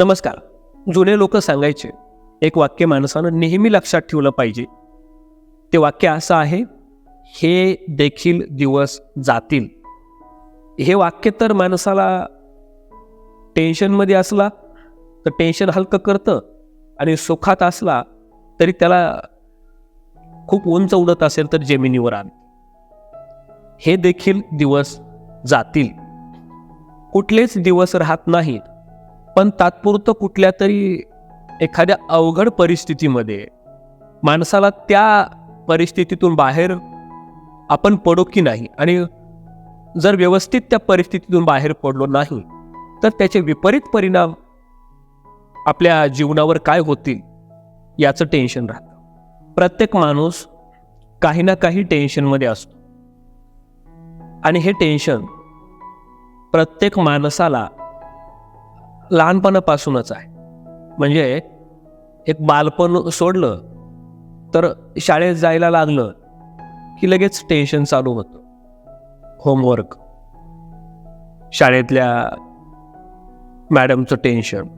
नमस्कार. जुने लोक सांगायचे एक वाक्य माणसानं नेहमी लक्षात ठेवलं पाहिजे. ते वाक्य असं आहे हे देखील दिवस जातील. हे वाक्य तर माणसाला टेन्शनमध्ये असला तर टेन्शन हलकं करतं आणि सुखात असला तरी त्याला खूप उंच उडत असेल तर जमिनीवर आण. हे देखील दिवस जातील. कुठलेच दिवस राहत नाहीत पण तात्पुरतं कुठल्या तरी एखाद्या अवघड परिस्थितीमध्ये माणसाला त्या परिस्थितीतून बाहेर आपण पडू की नाही? आणि जर व्यवस्थित त्या परिस्थितीतून बाहेर पडलो नाही तर त्याचे विपरीत परिणाम आपल्या जीवनावर काय होतील याचं टेन्शन राहतं. प्रत्येक माणूस काही ना काही टेन्शनमध्ये असतो. आणि हे टेन्शन प्रत्येक माणसाला लहानपणापासूनच आहे. म्हणजे एक बालपण सोडलं तर शाळेत जायला लागलं की लगेच टेन्शन चालू होतं. होमवर्क शाळेतल्या मॅडमचं टेन्शन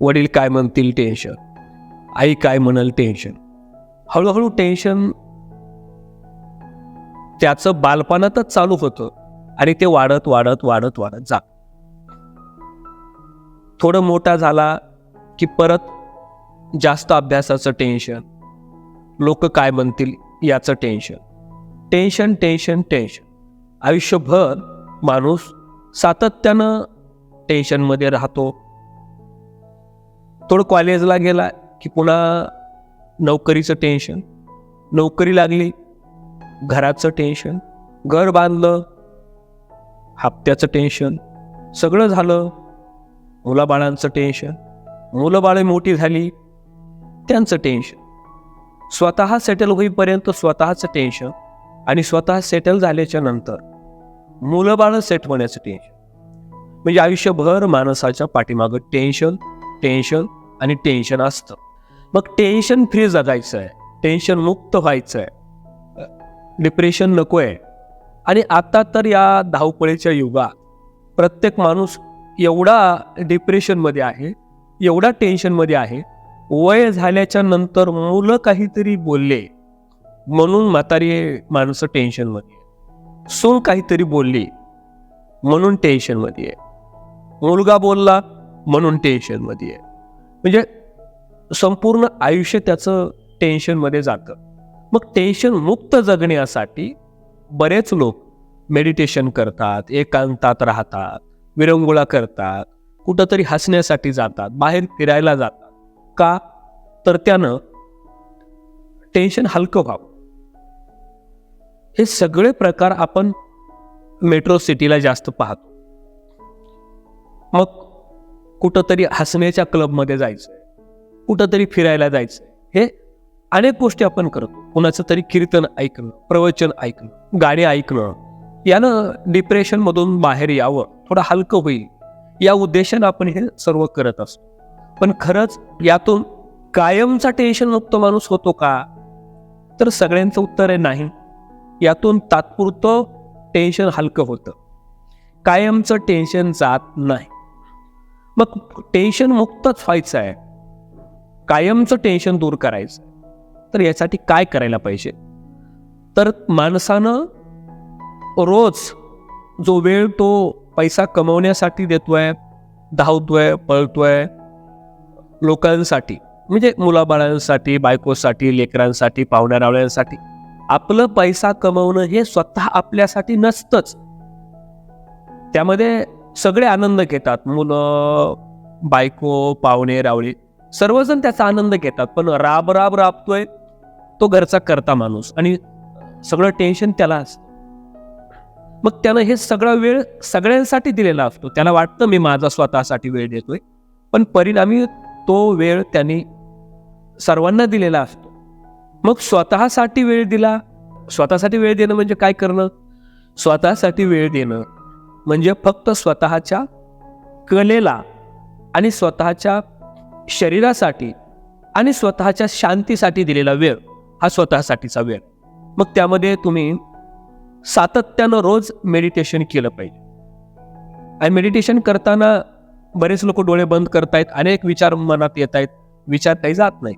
वडील काय म्हणतील टेन्शन आई काय म्हणाल टेन्शन हळूहळू टेन्शन त्याचं बालपणातच चालू होतं आणि ते वाढत वाढत वाढत वाढत जात थोडं मोठा झाला की परत जास्त अभ्यासाचं टेन्शन लोक काय म्हणतील याचं टेन्शन टेन्शन टेन्शन टेन्शन आयुष्यभर माणूस सातत्यानं टेन्शनमध्ये राहतो. थोडं कॉलेजला गेला की पुन्हा नोकरीचं टेन्शन नोकरी लागली घराचं टेन्शन घर बांधलं हप्त्याचं टेन्शन सगळं झालं. मुलाबाळांचं टेन्शन मुलंबाळे मोठी झाली त्यांचं टेन्शन स्वतः सेटल होईपर्यंत स्वतःचं टेन्शन आणि स्वतः सेटल झाल्याच्यानंतर मुलंबाळं सेट होण्याचं टेन्शन म्हणजे आयुष्यभर माणसाच्या पाठीमागं टेन्शन टेन्शन आणि टेन्शन असतं. मग टेन्शन फ्री जगायचं आहे टेन्शन मुक्त व्हायचं आहे डिप्रेशन नको आहे आणि आता तर या धावपळीच्या युगात प्रत्येक माणूस एवढा डिप्रेशनमध्ये आहे एवढा टेन्शनमध्ये आहे वय झाल्याच्यानंतर मुलं काहीतरी बोलले म्हणून म्हातारी माणसं टेन्शनमध्ये सून काहीतरी बोलली म्हणून टेन्शनमध्ये आहे. मुलगा बोलला म्हणून टेन्शनमध्ये आहे. म्हणजे संपूर्ण आयुष्य त्याचं टेन्शनमध्ये जातं. मग टेन्शन मुक्त जगण्यासाठी बरेच लोक मेडिटेशन करतात एकांतात राहतात. विरंगुळा करतात कुठंतरी हसण्यासाठी जातात बाहेर फिरायला जातात. का? तर त्यानं टेन्शन हलकं व्हावं. हे सगळे प्रकार आपण मेट्रो सिटीला जास्त पाहतो. मग कुठंतरी हसण्याच्या क्लबमध्ये जायचं कुठंतरी फिरायला जायचं हे अनेक गोष्टी आपण करतो. कुणाचं तरी कीर्तन ऐकणं प्रवचन ऐकणं गाणी ऐकणं. यानं डिप्रेशनमधून बाहेर यावं थोडं हलकं होईल. या उद्देशानं आपण हे सर्व करत असतो. पण खरंच यातून कायमचा टेन्शन मुक्त माणूस होतो का? तर सगळ्यांचं उत्तर आहे नाही. यातून तात्पुरतं टेन्शन हलकं होतं. कायमचं टेन्शन जात नाही. मग टेन्शन मुक्तच व्हायचं आहे. कायमचं टेन्शन दूर करायचं. तर यासाठी काय करायला पाहिजे? तर माणसानं रोज जो वेळ तो पैसा कमवण्यासाठी देतोय धावतोय पळतोय लोकांसाठी म्हणजे मुलाबाळांसाठी बायकोसाठी लेकरांसाठी पाहुण्यारावळ्यांसाठी आपलं पैसा कमवणं हे स्वतः आपल्यासाठी नसतंच. त्यामध्ये सगळे आनंद घेतात मुलं बायको पाहुणे रावळे सर्वजण त्याचा आनंद घेतात पण राब राब राबतोय तो घरचा करता माणूस. आणि सगळं टेन्शन त्याला असतं. मग त्यानं हे सगळा वेळ सगळ्यांसाठी दिलेला असतो. त्याला वाटतं मी माझा स्वतःसाठी वेळ देतोय. पण परिणामी तो वेळ त्यांनी सर्वांना दिलेला असतो. मग स्वतःसाठी वेळ दिला. स्वतःसाठी वेळ देणं म्हणजे काय करणं? स्वतःसाठी वेळ देणं म्हणजे फक्त स्वतःच्या कलेला आणि स्वतःच्या शरीरासाठी आणि स्वतःच्या शांतीसाठी दिलेला वेळ हा स्वतःसाठीचा वेळ. मग त्यामध्ये तुम्ही सातत्यानं रोज मेडिटेशन केलं पाहिजे. आणि मेडिटेशन करताना बरेच लोक डोळे बंद करतायत अनेक विचार मनात येत आहेत विचार काही जात नाही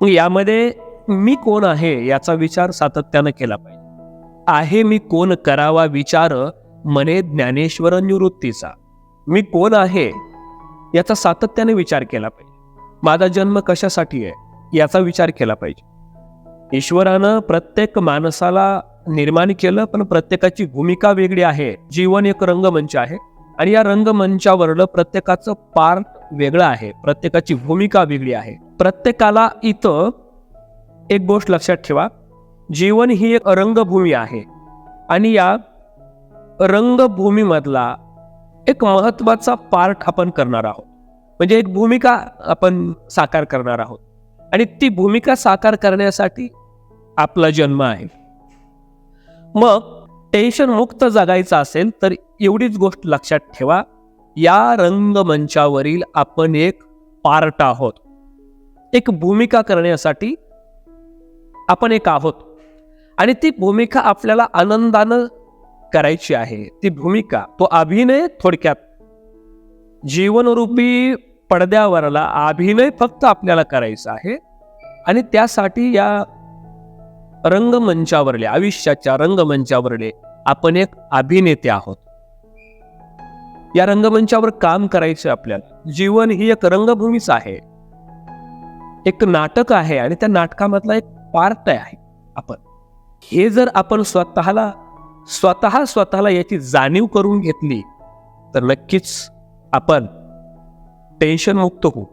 मग यामध्ये मी कोण आहे याचा विचार सातत्यानं केला पाहिजे. आहे मी कोण करावा विचार मने ज्ञानेश्वर निवृत्तीचा. मी कोण आहे याचा सातत्याने विचार केला पाहिजे. माझा जन्म कशासाठी आहे याचा विचार केला पाहिजे. ईश्वरानं प्रत्येक माणसाला निर्माण केलं पण प्रत्येकाची भूमिका वेगळी आहे. जीवन एक रंगमंच आहे. आणि या रंगमंचावरलं प्रत्येकाचं पार्ट वेगळं आहे. प्रत्येकाची भूमिका वेगळी आहे. प्रत्येकाला इथं एक गोष्ट लक्षात ठेवा. जीवन ही एक रंगभूमी आहे. आणि या रंगभूमीमधला एक महत्त्वाचा पार्ट आपण करणार आहोत. म्हणजे एक भूमिका आपण साकार करणार आहोत. आणि ती भूमिका साकार करण्यासाठी आपला जन्म आहे. मग टेन्शन मुक्त जगायचं असेल तर एवढीच गोष्ट लक्षात ठेवा. या रंगमंचावरील आपण एक पार्ट आहोत. एक भूमिका करण्यासाठी आपण एक आहोत. आणि ती भूमिका आपल्याला आनंदानं करायची आहे. ती भूमिका तो अभिनय थोडक्यात जीवनरूपी पडद्यावरला अभिनय फक्त आपल्याला करायचा आहे. आणि त्यासाठी या रंगमंचावरले आयुष्याच्या रंगमंचावरले आपण एक अभिनेते आहोत. या रंगमंचावर काम करायचं आपल्याला. जीवन ही एक रंगभूमीच आहे. एक नाटक आहे आणि त्या नाटकामधला एक पार्ट आहे आपण. हे जर आपण स्वतःला स्वतः स्वतःला याची जाणीव करून घेतली तर नक्कीच आपण टेन्शन मुक्त होऊ.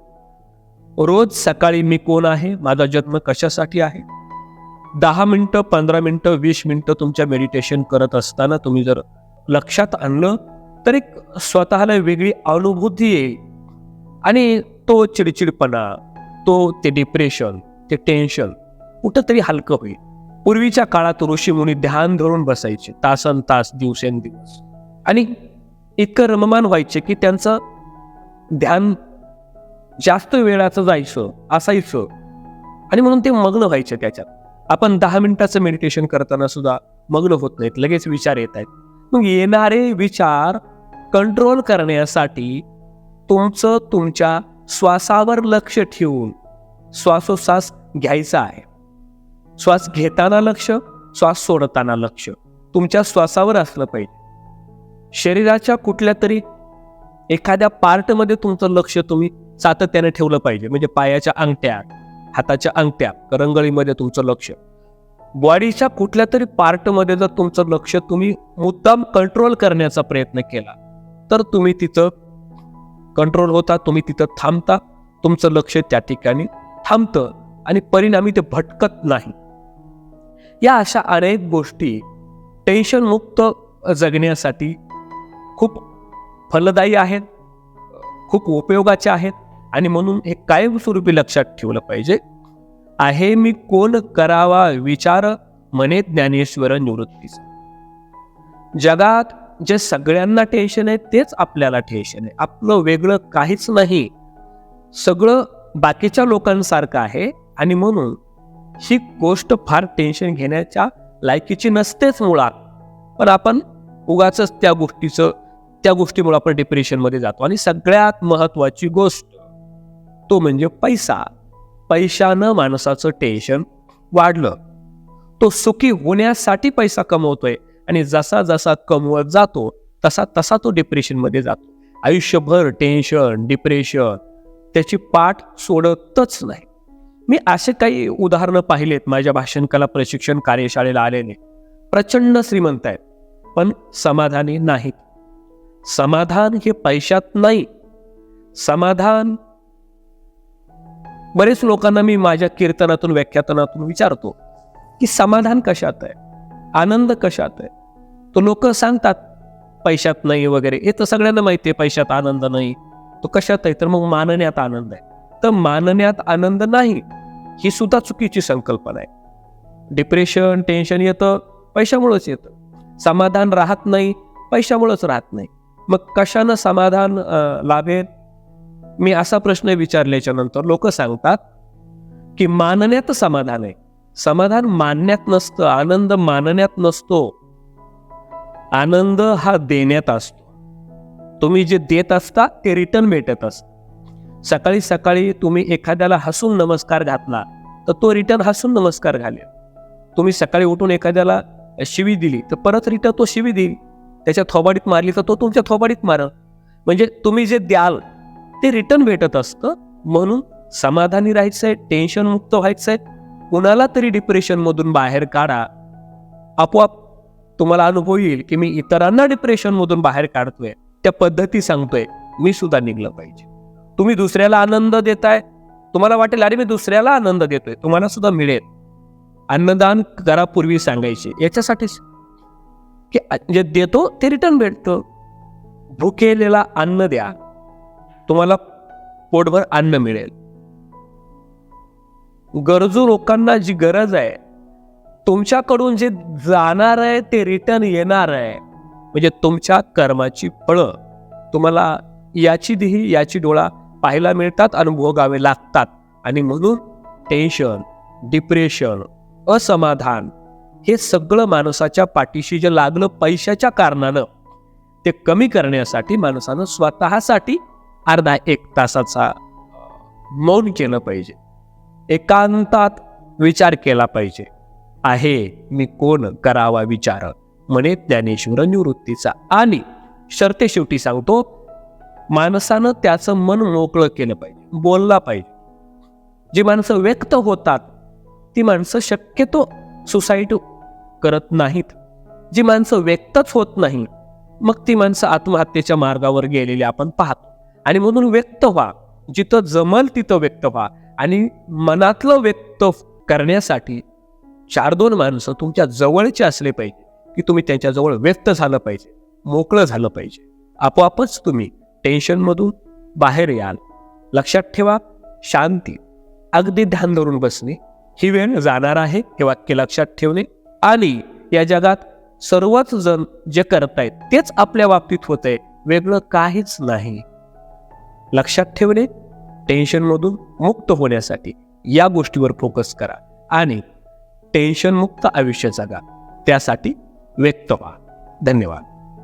रोज सकाळी मी कोण आहे? माझा जन्म कशासाठी आहे? दहा मिनटं पंधरा मिनटं वीस मिनटं तुमच्या मेडिटेशन करत असताना तुम्ही जर लक्षात आणलं तर एक स्वतःला वेगळी अनुभूती येईल. आणि तो चिडचिडपणा तो ते डिप्रेशन ते टेन्शन कुठंतरी हलकं होईल. पूर्वीच्या काळात ऋषीमुनी ध्यान धरून बसायचे तासन तास दिवसेंदिवस. आणि इतकं रममान व्हायचे की त्यांचं ध्यान जास्त वेळाचं जायचं असायचं. आणि म्हणून ते मग्न व्हायचे त्याच्यात. आपण दहा मिनिटाचं मेडिटेशन करताना सुद्धा मग्न होत नाहीत लगेच विचार येत आहेत. मग येणारे विचार कंट्रोल करण्यासाठी तुमचं तुमच्या श्वासावर लक्ष ठेवून श्वासोश्वास घ्यायचा आहे. श्वास घेताना लक्ष श्वास सोडताना लक्ष. तुमच्या श्वासावर असलं पाहिजे. शरीराच्या कुठल्या तरी एखाद्या पार्टमध्ये तुमचं लक्ष तुम्ही सातत्याने ठेवलं पाहिजे. म्हणजे पायाच्या अंगठ्या हाताच्या अंगठ्या करंगळीमध्ये तुमचं लक्ष. बॉडीच्या कुठल्या तरी पार्टमध्ये जर तुमचं लक्ष तुम्ही मुद्दाम कंट्रोल करण्याचा प्रयत्न केला तर तुम्ही तिथं कंट्रोल होता तुम्ही तिथं थांबता तुमचं लक्ष त्या ठिकाणी थांबतं आणि परिणामी ते भटकत नाही. या अशा अनेक गोष्टी टेन्शनमुक्त जगण्यासाठी खूप फलदायी आहेत खूप उपयोगाच्या आहेत आणि म्हणून हे कायमस्वरूपी लक्षात ठेवलं पाहिजे? आहे मी कोण करावा विचार मने ज्ञानेश्वर निवृत्तीचा. जगात जे सगळ्यांना टेन्शन आहे तेच आपल्याला टेन्शन आहे. आपलं वेगळं काहीच नाही. सगळं बाकीच्या लोकांसारखं आहे आणि म्हणून ही गोष्ट फार टेन्शन घेण्याच्या लायकीची नसतेच मुळात. पण आपण उगाच त्या गोष्टीचं त्या गोष्टीमुळे आपण डिप्रेशनमध्ये जातो. आणि सगळ्यात महत्वाची गोष्ट तो म्हणजे पैसा. पैशानं माणसाचं टेन्शन वाढलं. तो सुखी होण्यासाठी पैसा कमवतोय आणि जसा जसा कमवत जातो तसा तसा तो डिप्रेशनमध्ये जातो. आयुष्यभर टेन्शन डिप्रेशन त्याची पाठ सोडतच नाही. मी असे काही उदाहरणं पाहिलेत माझ्या भाषण कला प्रशिक्षण कार्यशाळेला आलेले. प्रचंड श्रीमंत आहेत पण समाधानी नाहीत. समाधान हे पैशात नाही. समाधान बरेच लोकांना मी माझ्या कीर्तनातून व्याख्यातनातून विचारतो की समाधान कशात आहे? आनंद कशात आहे? तो लोक सांगतात पैशात नाही वगैरे. हे तर सगळ्यांना माहिती आहे पैशात आनंद नाही. तो कशात आहे? तर मग मानण्यात आनंद आहे. तर मानण्यात आनंद नाही ही सुद्धा चुकीची संकल्पना आहे. डिप्रेशन टेन्शन येतं पैशामुळंच येतं. समाधान राहत नाही पैशामुळंच राहत नाही. मग कशानं समाधान लाभेल? मी असा प्रश्न विचारल्याच्या नंतर लोक सांगतात की मानण्यात समाधान आहे. समाधान मानण्यात नसतं आनंद मानण्यात नसतो. आनंद हा देण्यात असतो. तुम्ही जे देत असता ते रिटर्न भेटत असत. सकाळी सकाळी तुम्ही एखाद्याला हसून नमस्कार घातला तर तो रिटर्न हसून नमस्कार घालेल. तुम्ही सकाळी उठून एखाद्याला शिवी दिली तर परत रिटर्न तो शिवी देईल. त्याच्या थोबाडीत मारली तर तो तुमच्या थोबाडीत मारल. म्हणजे तुम्ही जे द्याल ते रिटर्न भेटत असतं. म्हणून समाधानी राहायचंय टेन्शन मुक्त व्हायचंय. कुणाला तरी डिप्रेशनमधून बाहेर काढा. आपोआप तुम्हाला अनुभव येईल की मी इतरांना डिप्रेशनमधून बाहेर काढतोय. त्या पद्धती सांगतोय. मी सुद्धा निघलं पाहिजे. तुम्ही दुसऱ्याला आनंद देताय. तुम्हाला वाटेल अरे मी दुसऱ्याला आनंद देतोय. तुम्हाला सुद्धा मिळेल. अन्नदान करापूर्वी सांगायचे. याच्यासाठीच की जे देतो ते रिटर्न भेटतं. भुकेलेला अन्न द्या. तुम्हाला पोटभर अन्न मिळेल. गरजू लोकांना जी गरज आहे तुमच्याकडून जे जाणार आहे ते रिटर्न येणार आहे. म्हणजे तुमच्या कर्माची फळं तुम्हाला याची दिही याची डोळा पाहायला मिळतात अनुभोगावे लागतात. आणि म्हणून टेन्शन डिप्रेशन असमाधान हे सगळं माणसाच्या पाठीशी जे लागलं पैशाच्या कारणानं ते कमी करण्यासाठी माणसानं स्वतःसाठी अर्धा एक तासाचा मौन केलं पाहिजे. एकांतात विचार केला पाहिजे. आहे मी कोण करावा विचार? म्हणे ज्ञानेश्वर निवृत्तीचा. आणि शर्ते शेवटी सांगतो माणसानं त्याचं मन मोकळं केलं पाहिजे बोलला पाहिजे. जी माणसं व्यक्त होतात ती माणसं शक्यतो सुसाईड करत नाहीत. जी माणसं व्यक्तच होत नाही मग ती माणसं आत्महत्येच्या मार्गावर गेलेली आपण पाहतो. आणि म्हणून व्यक्त व्हा. जिथं जमल तिथं व्यक्त व्हा. आणि मनातलं व्यक्त करण्यासाठी चार दोन माणसं तुमच्या जवळचे असले पाहिजे की तुम्ही त्यांच्याजवळ व्यक्त झालं पाहिजे मोकळं झालं पाहिजे. आपोआपच तुम्ही टेन्शनमधून बाहेर याल. लक्षात ठेवा शांती. अगदी ध्यान धरून बसणे. ही वेळ जाणार आहे हे वाक्य लक्षात ठेवणे. आणि या जगात सर्वच जण जे करतायत तेच आपल्या बाबतीत होतंय. वेगळं काहीच नाही. लक्षात ठेवणे टेन्शनमधून मुक्त होण्यासाठी या गोष्टीवर फोकस करा आणि टेन्शनमुक्त आयुष्य जगा. त्यासाठी व्यक्त व्हा. धन्यवाद.